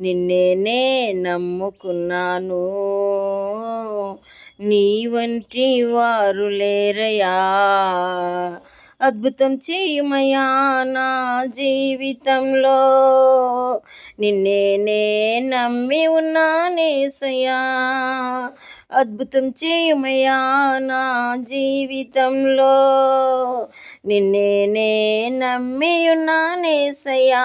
నిన్నేనే నమ్ముకున్నాను. నీ వంటి వారు లేరయా. అద్భుతం చేయమయా నా జీవితంలో. నిన్నేనే నమ్మి ఉన్నానేసయా అద్భుతం చేయమయా నా జీవితంలో. నిన్నేనే నమ్మి ఉన్నానేసయా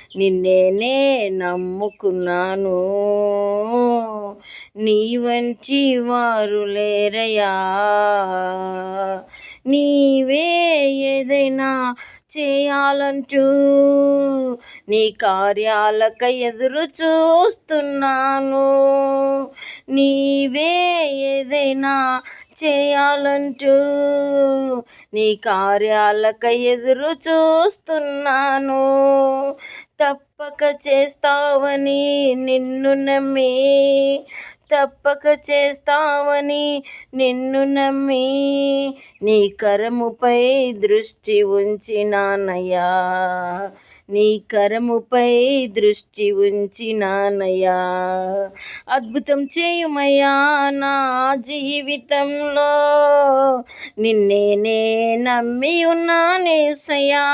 నిన్నేనే నమ్ముకున్నాను. నీ వంచి వారు లేరయా? నీవే ఏదైనా చేయాలంటూ నీ కార్యాలక ఎదురు చూస్తున్నాను. నీవే ఏదైనా చేయాలంటూ నీ కార్యాలక ఎదురు చూస్తున్నాను. తప్పక చేస్తావని నిన్ను నమ్మి తప్పక చేస్తావని నిన్ను నమ్మి నీ కరముపై దృష్టి ఉంచినానయ్యా. నీ కరముపై దృష్టి ఉంచినానయ్యా. అద్భుతం చేయుమయ్యా నా జీవితంలో. నిన్నే నమ్మి ఉన్నానేసయ్యా.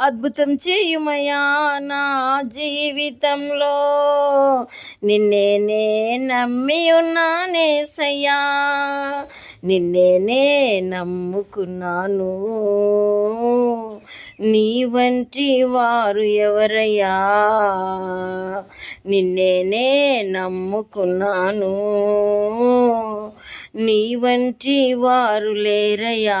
అద్భుతం చేయుమయా నా జీవితంలో. నిన్నేనే నమ్మి ఉన్నానేసయ్యా నిన్నేనే నమ్ముకున్నాను. నీ వంటి వారు ఎవరయ్యా? నిన్నేనే నమ్ముకున్నాను. నీ వంటి వారు లేరయ్యా.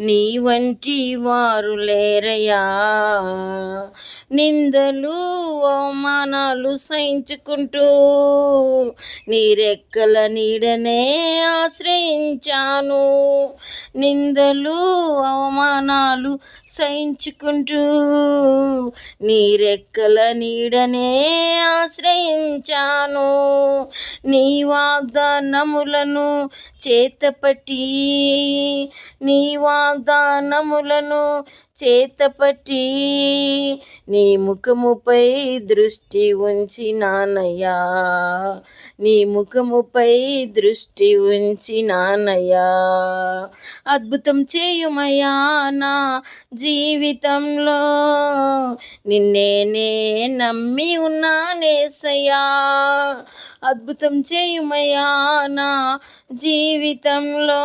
నీ వంటి వారు లేరయ్యా. నిందలు అవమానాలు సహించుకుంటూ నీ రెక్కల నీడనే ఆశ్రయించాను. నిందలు అవమానాలు సహించుకుంటూ నీ రెక్కల నీడనే ఆశ్రయించాను. నీ వాగ్దానములను చేతపట్టి నీ వా వాగ్దానములను చేతపట్టి నీ ముఖముపై దృష్టి ఉంచి నానయ్యా నీ ముఖముపై దృష్టి ఉంచి నానయ్యా అద్భుతం చేయుమయ్యా నా జీవితంలో. నిన్నేనే నమ్మి ఉన్నానేసయ్యా అద్భుతం చేయుమయ్యా నా జీవితంలో.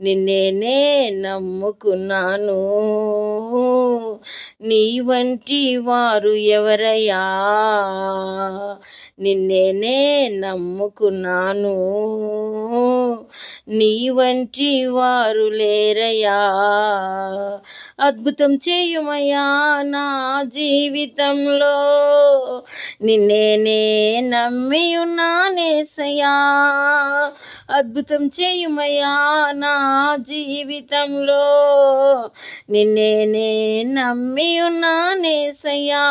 నిన్నేనే నమ్ముకున్నాను. నీ వంటి వారు ఎవరయ్యా? నిన్నేనే నమ్ముకున్నాను. నీ వంటి వారు లేరయ్యా. అద్భుతం చేయుమయ్యా నా జీవితంలో. నిన్నేనే నమ్మి ఉన్నానేసయ్యా అద్భుతం చేయుమయ్యా నా జీవితంలో. నిన్నేనే నమ్మి ఉన్నానేసయ్యా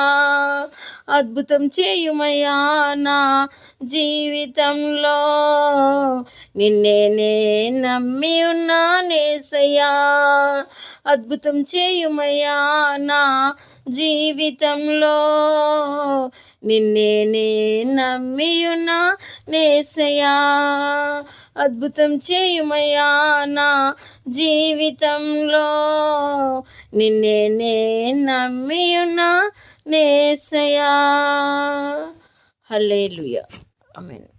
అద్భుతం చేయుమయ్యా నా జీవితంలో. నిన్నేనే నమ్మి ఉన్నానేసయ్యా అద్భుతం చేయుమయ్యా నా జీవితంలో. నిన్నేనే నమ్మి ఉన్నా నేసయ్యా అద్భుతం చేయుమయ్యా నా జీవితంలో. నిన్నేనే నమ్మి ఉన్నా నేసయా హల్లెలూయా. ఆమేన్.